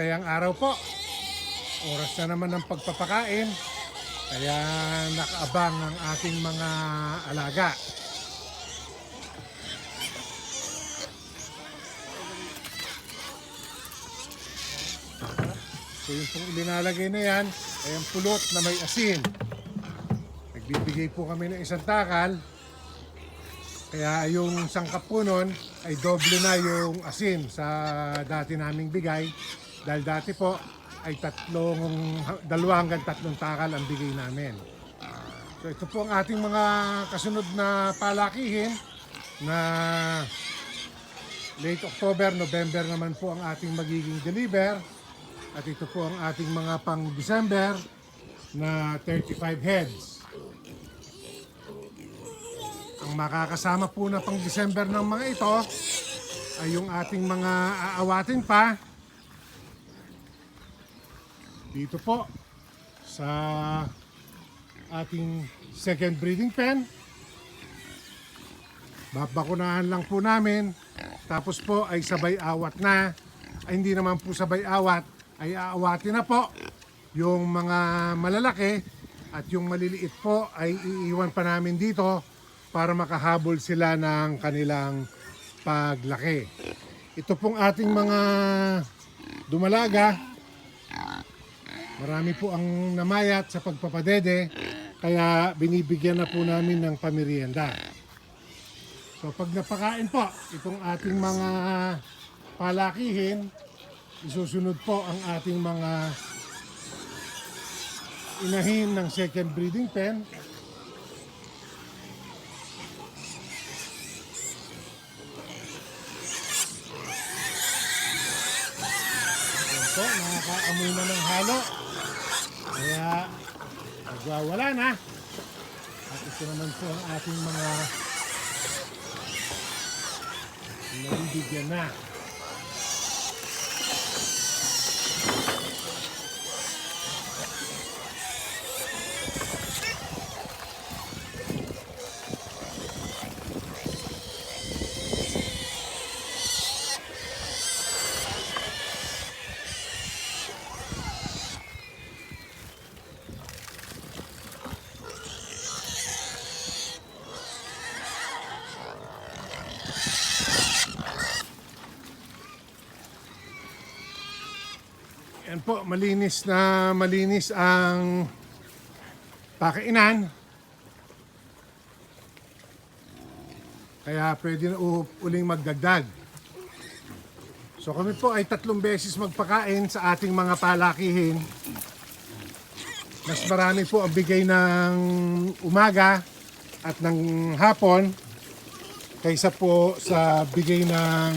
masayang araw po. Oras na naman ng pagpapakain. Kaya nakaabang ang ating mga alaga. So yung pong linalagay na yan ay ang pulot na may asin. Nagbibigay po kami ng isang takal. Kaya yung sangkap po nun ay doble na yung asin sa dati naming bigay. Dahil dati po ay tatlong, dalawa hanggang tatlong takal ang bigay namin. So ito po ang ating mga kasunod na palakihin na late October, November naman po ang ating magiging deliver. At ito po ang ating mga pang December na 35 heads. Ang makakasama po na pang December ng mga ito ay yung ating mga aawatin pa dito po sa ating second breeding pen. Babakunahan lang po namin. Tapos po ay sabay awat na. Ay hindi naman po sabay awat. Ay aawatin na po yung mga malalaki at yung maliliit po ay iiwan pa namin dito para makahabol sila ng kanilang paglaki. Ito pong ating mga dumalaga. Marami po ang namayat sa pagpapadede kaya binibigyan na po namin ng pamirienda. So pag napakain po itong ating mga palakihin, isusunod po ang ating mga inahin ng second breeding pen. Ayan po, nakakaamoy na ng halo. Kaya nagwawala na. At ito naman po ang ating mga nabibigyan na. Po, malinis na malinis ang pakainan. Kaya pwede na uling magdagdag. So kami po ay tatlong beses magpakain sa ating mga palakihin. Mas marami po ang bigay ng umaga at ng hapon kaysa po sa bigay ng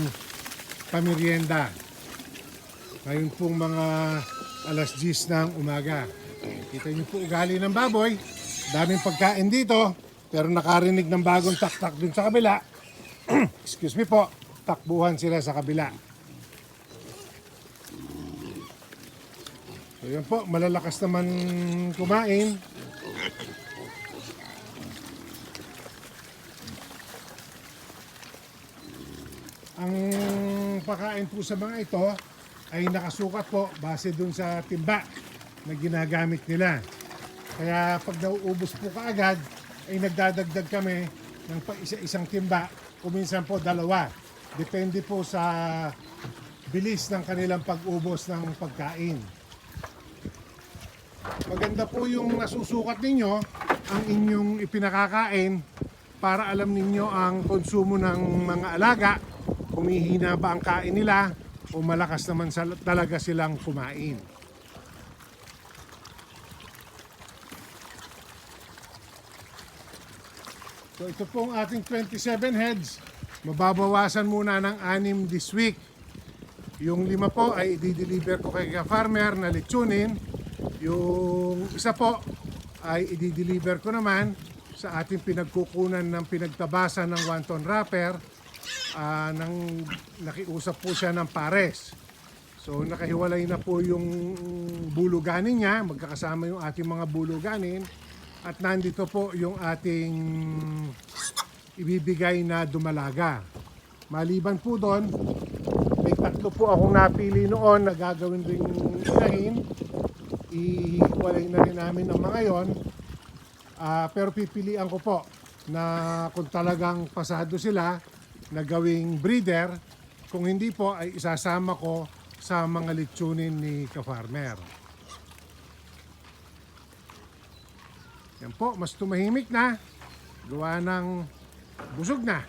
pamirienda. Ngayon pong mga alas 10 ng umaga. Kita niyo po ugali ng baboy. Daming pagkain dito. Pero nakarinig ng bagong tak-tak dun sa kabila. Excuse me po. Takbuhan sila sa kabila. So yan po, malalakas naman kumain. Ang pakain po sa mga ito ay nakasukat po base dun sa timba na ginagamit nila. Kaya pag nauubos po kaagad, ay nagdadagdag kami ng pa isa-isang timba, kuminsan po dalawa. Depende po sa bilis ng kanilang pag-ubos ng pagkain. Maganda po yung nasusukat ninyo ang inyong ipinakakain para alam ninyo ang konsumo ng mga alaga, humihina ba ang kain nila o malakas naman talaga silang kumain. So ito pong ating 27 heads. Mababawasan muna ng anim this week. Yung lima po ay i-deliver ko kay farmer na litsunin. Yung isa po ay i-deliver ko naman sa ating pinagkukunan ng pinagtabasan ng one ton wrapper. Ah, nang nakiusap po siya ng pares. So nakahiwalay na po yung buluganin niya, magkakasama yung ating mga buluganin. At nandito po yung ating ibibigay na dumalaga. Maliban po doon, may tatlo po akong napili noon na gagawin ring inahin. Ihiwalay na rin namin ang mga yon. Ah, pero pipilian ko po na kung talagang pasado sila na gawing breeder, kung hindi po ay isasama ko sa mga litsunin ni ka-farmer. Yan po, mas tumahimik na. Gawa ng busog na.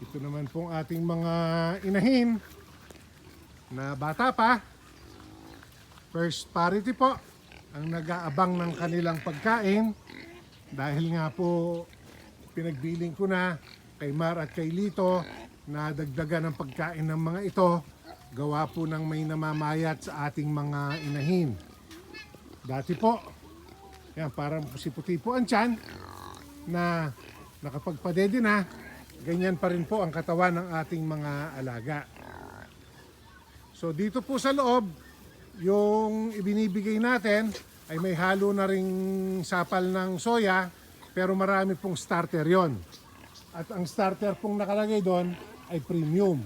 Ito naman pong ating mga inahin na bata pa. First parity po ang nag-aabang ng kanilang pagkain dahil nga po pinagbiling ko na kay Mar at kay Lito na dagdagan ng pagkain ng mga ito gawa po ng may namamayat sa ating mga inahin. Dati po, yan, parang pusi-puti po ang tiyan na nakapagpadede na, ganyan pa rin po ang katawan ng ating mga alaga. So dito po sa loob, yung ibinibigay natin ay may halo na ring sapal ng soya pero marami pong starter yon. At ang starter pong nakalagay doon ay premium.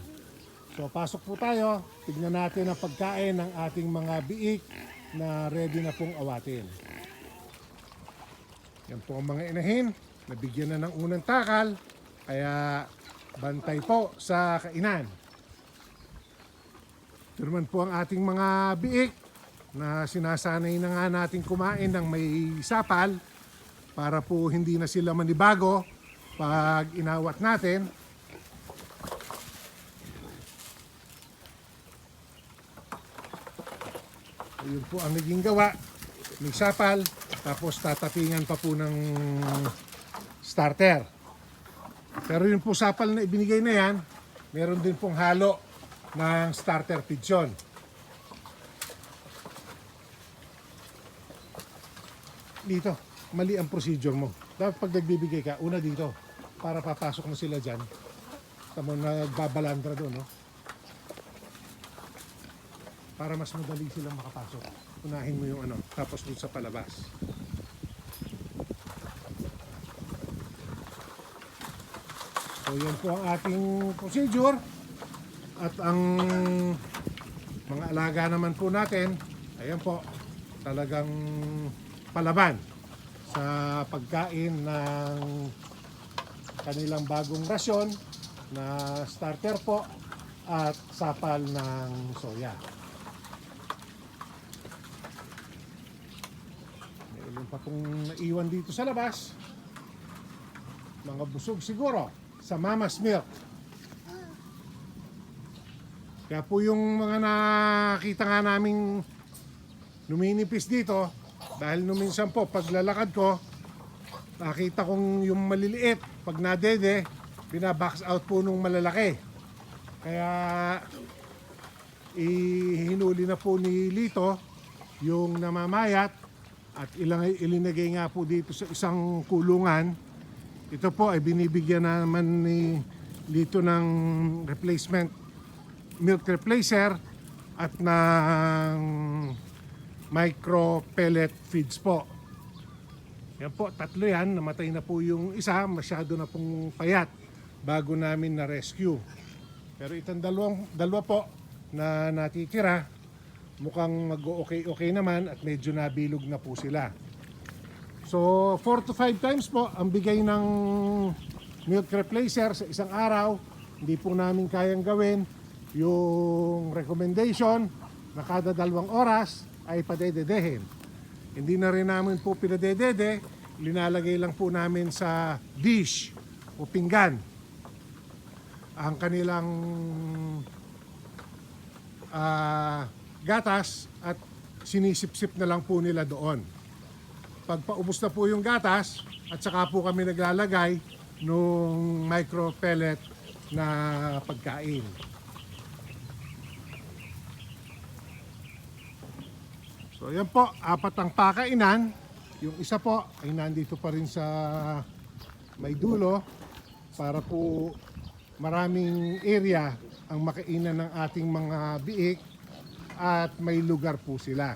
So pasok po tayo, tignan natin ang pagkain ng ating mga biik na ready na pong awatin. Yan po ang mga inahin, nabigyan na ng unang takal, kaya bantay po sa kainan. Ito naman po ang ating mga biik na sinasanay na nga natin kumain ng may sapal para po hindi na sila manibago pag inawat natin. Yun po ang naging gawa. May sapal, tapos tatapingan pa po ng starter. Pero yung po sapal na ibinigay na yan, meron din pong halo ng starter pigeon. Dito, mali ang procedure mo. Dapat pag nagbibigay ka, una dito, para papasok na sila dyan. Tamo nagbabalandra doon, no? Para mas madali silang makapasok. Unahin mo yung ano, tapos doon sa palabas. So yan po ang ating procedure. At ang mga alaga naman po natin, ayan po, talagang palaban sa pagkain ng kanilang bagong rasyon na starter po at sapal ng soya. Meron pa pong naiwan dito sa labas. Mga busog siguro sa mama's milk. Kaya po yung mga nakita nga naming numinipis dito, dahil nung minsan po, paglalakad ko, nakita kong yung maliliit, pag nadede, binabox out po nung malalaki. Kaya ihinuli na po ni Lito yung namamayat at ilang ilinagay nga po dito sa isang kulungan. Ito po ay binibigyan naman ni Lito ng replacement milk replacer at ng micro pellet feeds po. Yan po, tatlo yan. Namatay na po yung isa. Masyado na pong payat bago namin na rescue. Pero itong dalawang, dalawa po na natitira, mukhang mag-okay-okay naman at medyo nabilog na po sila. So, 4 to 5 times po ang bigay ng milk replacer sa isang araw. Hindi po namin kayang gawin yung recommendation na kada dalawang oras ay padededehin. Hindi na rin namin po pinadedede, linalagay lang po namin sa dish o pinggan ang kanilang ah, gatas at sinisip-sip na lang po nila doon. Pag paubos na po yung gatas at saka po kami naglalagay nung micro pellet na pagkain. So yan po, apat ang pakainan. Yung isa po ay nandito pa rin sa may dulo para po maraming area ang makainan ng ating mga biik at may lugar po sila.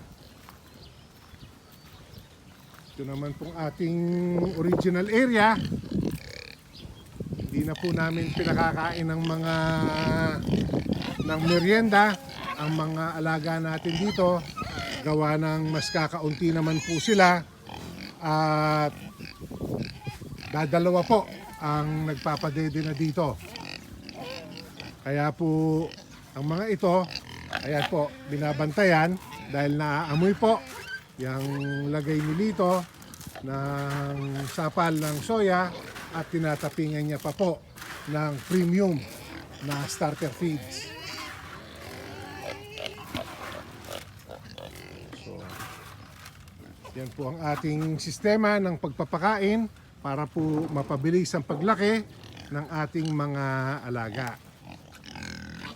Ito naman pong ating original area. Hindi na po namin pinakakain ng mga ng merienda ang mga alaga natin dito. Gawa ng mas kakaunti naman po sila. At dadalawa po ang nagpapadede na dito. Kaya po ang mga ito, ayan po, binabantayan dahil naaamoy po yung lagay ni Lito ng sapal ng soya at tinatapingan niya pa po ng premium na starter feeds. Yan po ang ating sistema ng pagpapakain para po mapabilis ang paglaki ng ating mga alaga.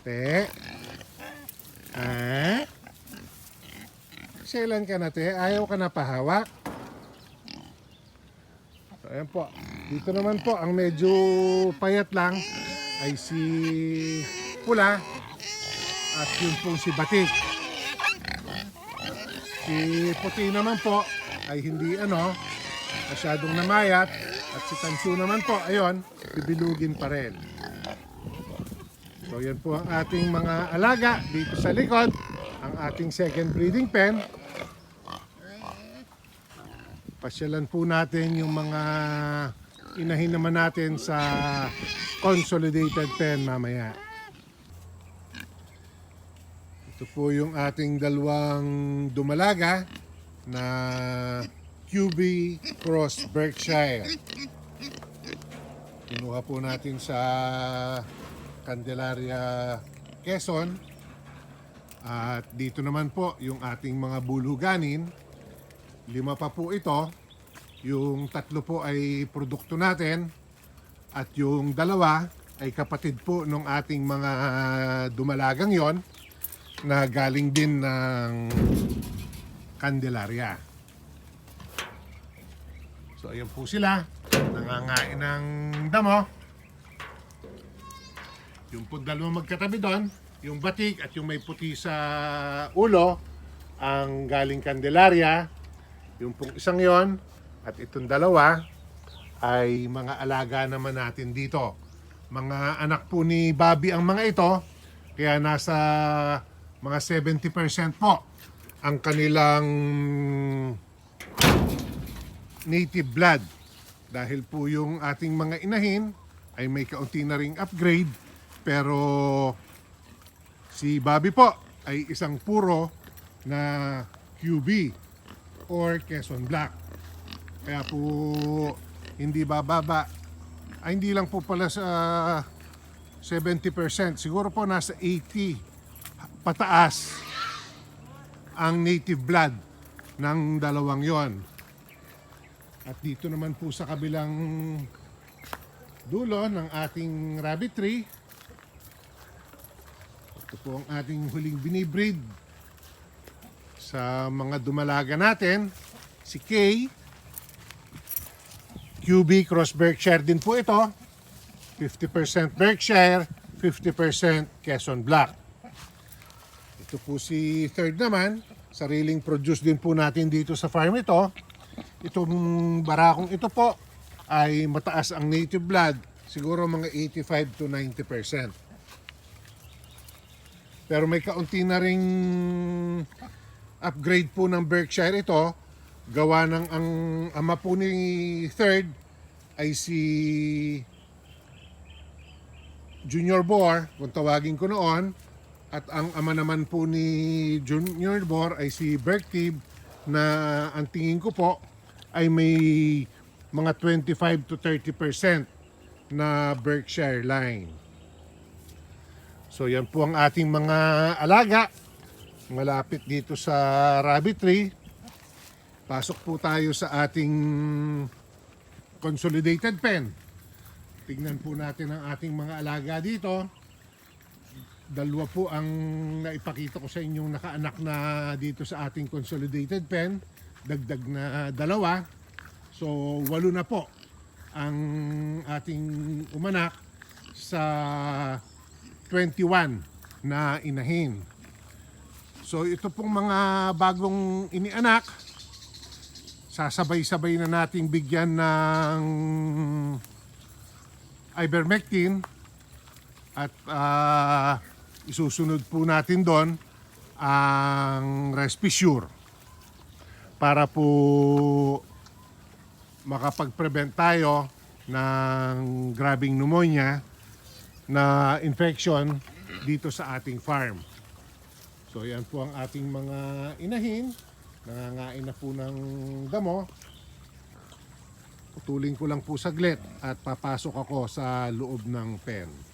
Te. Ah? Selan ka na, te. Ayaw ka na pahawak. So, ayan po. Dito naman po, ang medyo payat lang ay si Pula at yun po si Batik. Si Puti naman po ay hindi ano, masyadong namayat at si Tansu naman po, ayon, bibilugin pa rin. So yan po ang ating mga alaga dito sa likod, ang ating second breeding pen. Pasyalan po natin yung mga inahin naman natin sa consolidated pen mamaya. Ito po yung ating dalawang dumalaga na QB Cross Berkshire. Kinuha po natin sa Candelaria, Quezon. At dito naman po yung ating mga buluganin. Lima pa po ito. Yung tatlo po ay produkto natin. At yung dalawa ay kapatid po ng ating mga dumalagang yon na galing din ng Candelaria. So ayan po sila. Nangangain ng damo. Yung po dalawang magkatabi doon, yung batik at yung may puti sa ulo, ang galing Candelaria. Yung pong isang yon at itong dalawa ay mga alaga naman natin dito. Mga anak po ni Bobby ang mga ito, kaya nasa mga 70% po ang kanilang native blood. Dahil po yung ating mga inahin ay may kaunti na ring upgrade pero si Bobby po ay isang puro na QB or Quezon Black. Kaya po hindi bababa. Ay hindi lang po pala sa 70%. Siguro po nasa 80 pataas ang native blood ng dalawang yon. At dito naman po sa kabilang dulo ng ating rabbit tree, ito po ang ating huling binibreed sa mga dumalaga natin. Si Kay, QB Cross Berkshire din po ito. 50% Berkshire, 50% Quezon Black. Ito po si third naman, sariling produce din po natin dito sa farm ito. Itong barakong ito po ay mataas ang native blood, siguro mga 85 to 90%. Pero may kaunti na ring upgrade po ng Berkshire ito. Gawa ng ang ama po ni third ay si Junior Boar, kung tawagin ko noon. At ang ama naman po ni Junior Boar ay si Berktib na ang tingin ko po ay may mga 25 to 30% na Berkshire line. So yan po ang ating mga alaga. Malapit dito sa rabbit tree. Pasok po tayo sa ating consolidated pen. Tignan po natin ang ating mga alaga dito. Dalawa po ang naipakita ko sa inyong nakaanak na dito sa ating consolidated pen. Dagdag na dalawa. So walo na po ang ating umanak sa 21 na inahin. So ito pong mga bagong inianak sasabay-sabay na nating bigyan ng ivermectin at ah, isusunod po natin doon ang Respisure para po makapag-prevent tayo ng grabing pneumonia na infection dito sa ating farm. So yan po ang ating mga inahin. Nangangain na po ng damo. Putulin ko lang po saglit at papasok ako sa loob ng pen.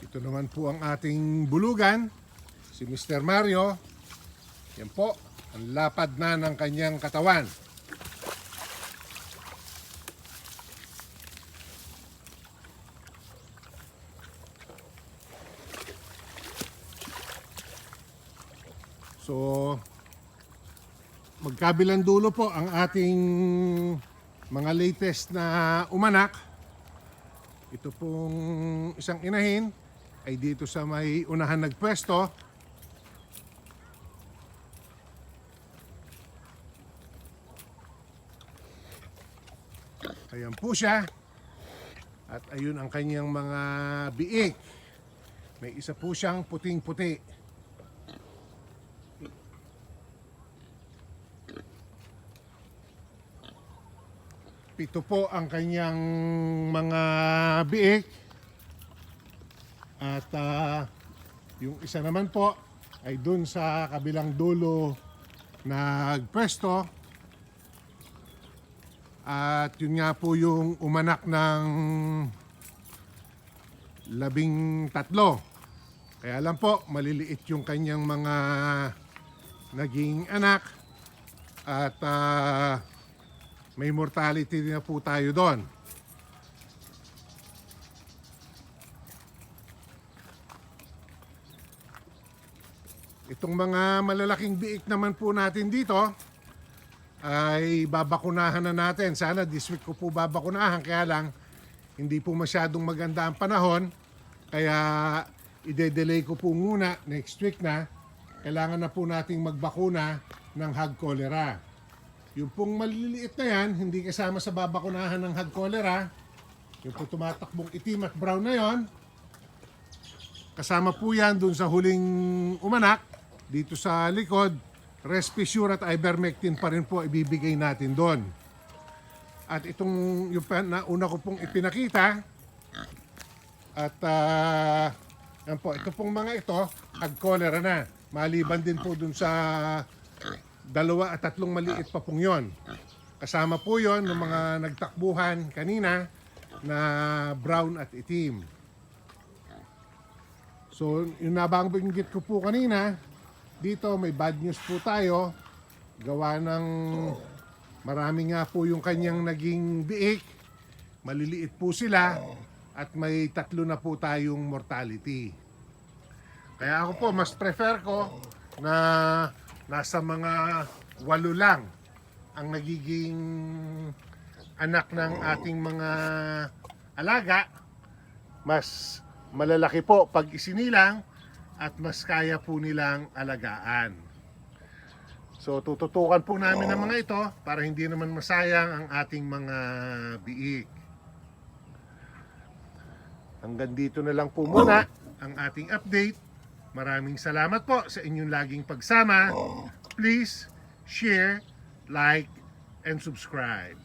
Ito naman po ang ating bulugan, si Mr. Mario. Yan po, ang lapad na ng kanyang katawan. So, magkabilang dulo po ang ating mga latest na umanak. Ito pong isang inahin ay dito sa may unahan nagpwesto. Ayan po siya. At ayun ang kanyang mga biik. May isa po siyang puting-puti. Pito po ang kanyang mga biik. At ah, yung isa naman po ay dun sa kabilang dulo nagpwesto. At yun nga po yung umanak ng labing tatlo. Kaya lang po, maliliit yung kanyang mga naging anak. At ah, may mortality na po tayo doon. Itong mga malalaking biik naman po natin dito ay babakunahan na natin. Sana this week ko po babakunahan kaya lang hindi po masyadong maganda ang panahon kaya ide-delay ko po muna next week na kailangan na po nating magbakuna ng hog cholera. Yung pong maliliit na yan, hindi kasama sa babakunahan ng hog cholera. Yung po tumatakbong itim at brown na yon, kasama po yan dun sa huling umanak, dito sa likod, Respisure at Ivermectin pa rin po ibibigay natin doon. At itong yung na una ko pong ipinakita, at ah, yan po, ito pong mga ito, hog cholera na. Maliban din po dun sa dalawa at tatlong maliit pa pong yon. Kasama po yon ng mga nagtakbuhan kanina na brown at itim. So, yung nabanggit ko po kanina, dito may bad news po tayo. Gawa ng marami nga po yung kanyang naging biik. Maliliit po sila at may tatlo na po tayong mortality. Kaya ako po, mas prefer ko na nasa mga walo lang ang nagiging anak ng ating mga alaga. Mas malalaki po pag isinilang at mas kaya po nilang alagaan. So tututukan po namin ang mga ito para hindi naman masayang ang ating mga biik. Hanggang dito na lang po muna ang ating update. Maraming salamat po sa inyong laging pagsama. Please share, like, and subscribe.